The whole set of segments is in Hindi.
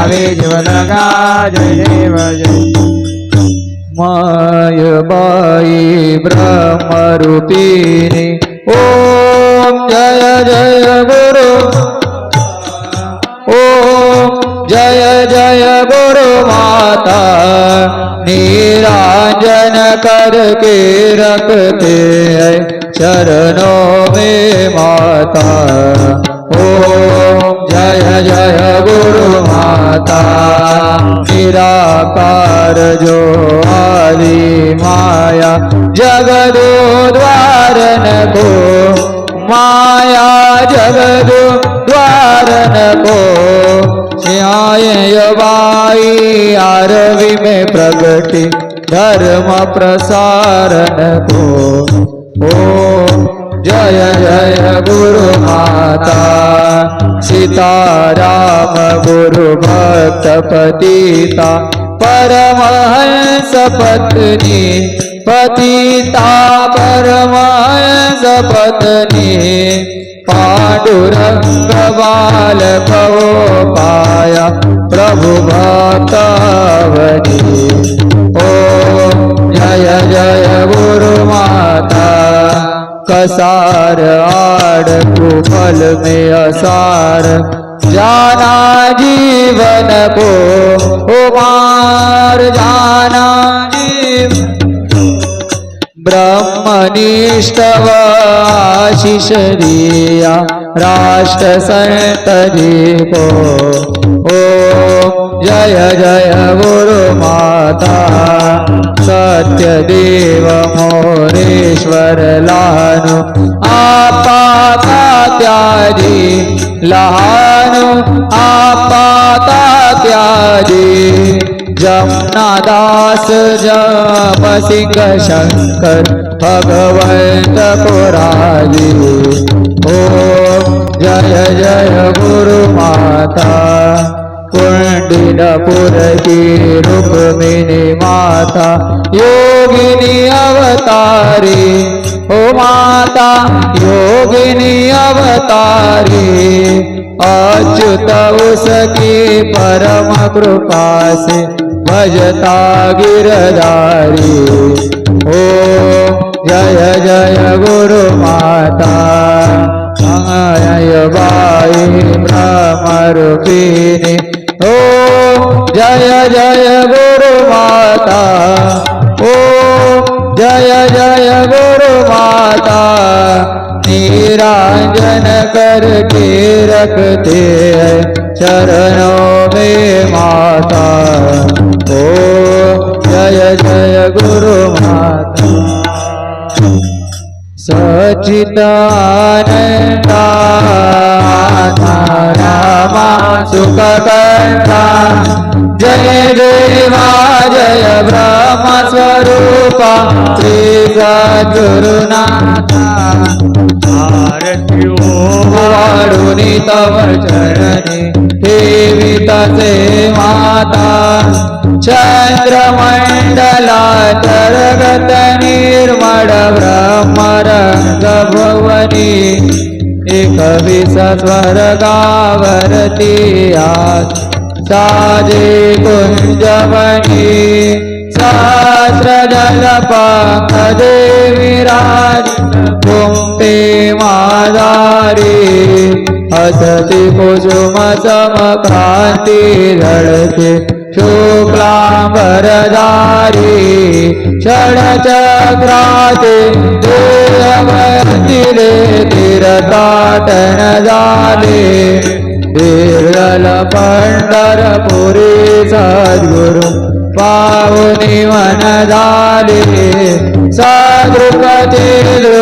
આવે જીવનગા જય દેવ જય માયબાઈ બ્રહ્મરૂપિણી ઓમ જય જય ગુરુ ઓમ જય જય ગુરુ માતા નિરાજન કરકે રખતે હૈ ચરણોं में माता ओम जय जय गुरु माता निराकार जो आदि माया जगदो द्वारन को माया जगदो द्वारन को बाई आरवी में प्रगति धर्म प्रसारन को ओम जय जय गुरु माता। सीताराम गुरु भक्त पतिता, परमहंस पत्नी, पतिता, परमहंस पत्नी, पांडुरंग बाल पाया प्रभु भक्तवनी ओ जय जय। कसार आड़ कुफल में असार। जाना जीवन को उमार जाना ब्रह्मनिष्ठव आशीष दिया राष्ट्र संत जी को। ओ जय जय गुरु गुरुमाता सत्यदेव मोरेश्वर लहानु आपाता त्याजी लहानु आपाता त्याजी जमुनादास जपसिक शङ्कर भगवन्तपुराजी ओ जय जय गुरु माता। कुंडिलपुर की रुक्मिणी माता। योगिनी अवतारी, ओ माता, योगिनी अवतारी। अच्युत उसकी परम कृपा से भजता गिरधारी। ओ जय जय गुरु माता। अय बाई ब्रह्मरूपिणी ओ, जय जय गुरु माता। ओ, जय जय गुरु माता। निरांजन करके रखते चरणों में माता। ओ, जय जय गुरु माता सचिदानंदा रामा सुखकर्ता जय देवा जय ब्रह्म, स्वरूपा। श्री सद्गुरुनाथा आरत्यो वाढुनी तव चरणी ठेवितसे माता। चंद्रमंडला चन्द्रमण्डलात् निर्मळ ब्रह्मरङ्गभुवनि एकविसस्वर्गावरति साजे कुञ्जमणि सहस्रजलपाखदेविराज पुंते मादा हसति पुसुमक्रान्तिर शुक्ला षडचक्राति क्षण चक्रान्तिरटणे तिरल सद्गुरु पानि वनजाले। सद्गुरु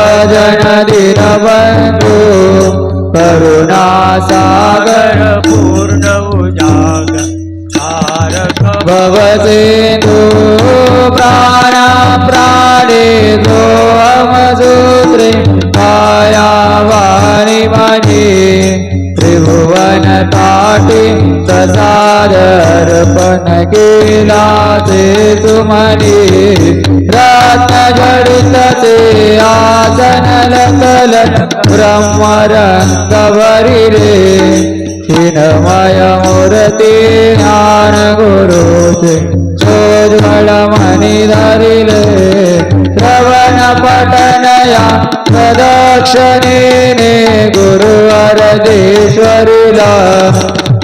सजन दीनबंधू करुणा सागर पूर्ण उजागर तारक भवसेतु प्राण प्राणे जो अमसूत्रे माया वाणी माझी त्रिभुवन ताटे प्रसाद अर्पण केला ते तुमने जडितते आसनलकल ब्रह्मरङ्गवरि रे. हिनमयमुरति ज्ञानगुरुते चोज्वलमणिधरिले श्रवणपठनया प्रदक्षिणेने गुरुवरदेश्वरिला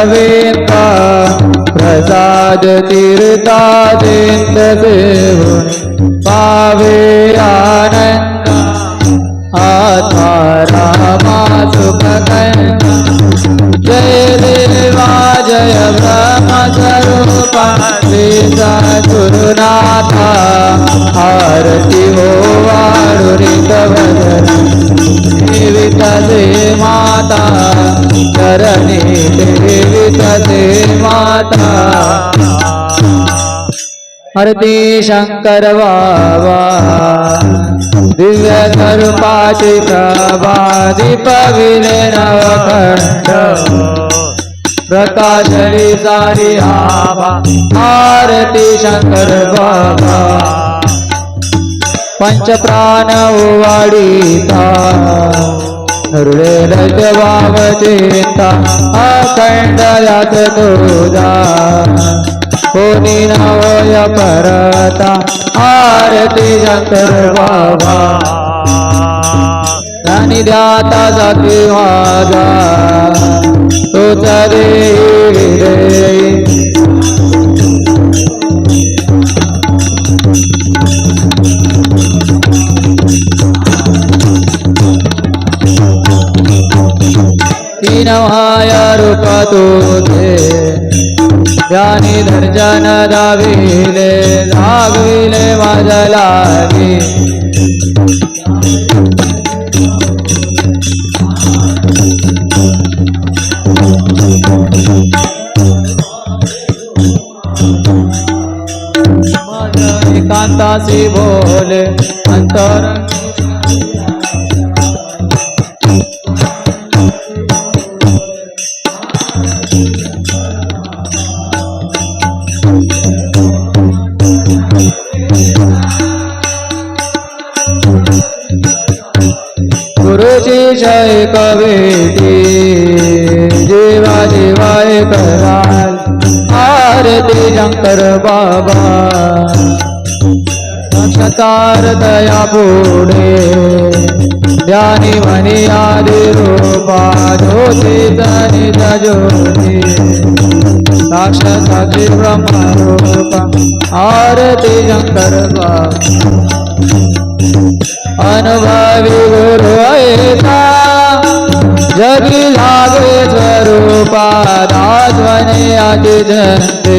गुरुपदारविंदा प्रसाद तीर्था दिंद देऊन पावे आनंद। आत्मा रामा सुख जय देवा, जय ब्रह्म स्वरूपा गुरुनाथा। आरती हो वारुरित वदन। देवितसे माता देवितसे माता हरती शंकर बाबा दिव्य स्वरूपाची प्रभा दीप विले नवखंड प्रकाशली सारी आरती शंकर बाबा पंचप्राण ओवाडिता हरुळे लजवाव चिंता अखंड यात तुझा कोणी नवय परता आरती शंकर बाबा राणी द्याता जाती माझा तोच रे तीन माया रूप तुझे ज्ञानी दर्शन दाविले लागविले माझ लागे। एकांतासी बोले अंतर कवेटी जीवा जीवाय कराल आरती शंकर बाबा। नक्षतार दया पुढे ज्ञानी मनी आदि रूपा, ज्योती जनित ज्योती साक्षाती ब्रह्म रूप आरती शंकर बाबा। अनुभवी गुरु ऐसा जगी लागे स्वरूपा जनते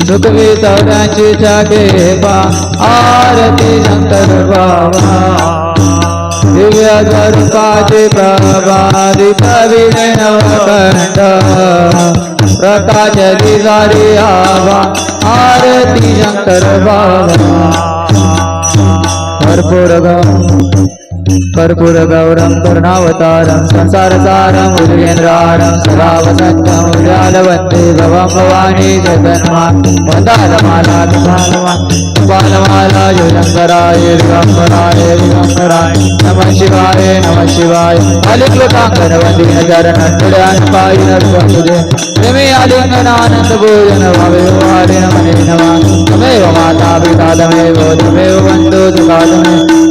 सुखवी चौऱ्यांची चाके पा, आरती शंकर बाबा। दिव्य स्वरूपाची प्रभा दीप विजय नवकंठ प्रकाश दिवारी आवा आरती शंकर बाबा। कर्पूर कर्पूर गौरम करुणावतारम संसारसारम उदयेन्द्रारम सदा वसन्तम उजालवन्ते भवं भवानी जगन्मा। वन्दालमाला तुमालमा बालमाला योजङ्कराय दिगम्बराय दिगम्बराय नमः शिवाय नमः शिवाय। अलिङ्गकाङ्गनवन्दिन चरणटुडान् स्वन्दुजे प्रेमे आलिङ्गनानन्द भोजन नमः तमेव माता पिता तमेव तमेव बन्धु सुखा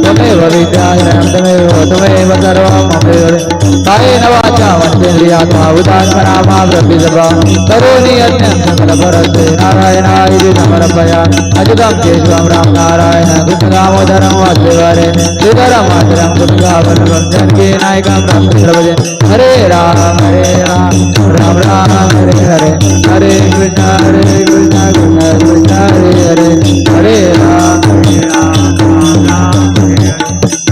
तमेव तमेव तमेव तमेव सर्वं ताये नवाचा वचन लिया था उदान मना माम रबी दबा करोनी अत्यंत सकल भरत नारायणाय नमर पया अजदम केशवम राम नारायण गुणगामोदरम वासुवारे सुधरम आचरम गुणगावन वंदन के नायकम रामचंद्रभजे हरे राम हरे राम राम राम, हरे हरे। हरे कृष्ण हरे कृष्ण कृष्ण कृष्ण, हरे हरे। हरे राम हरे राम हरे।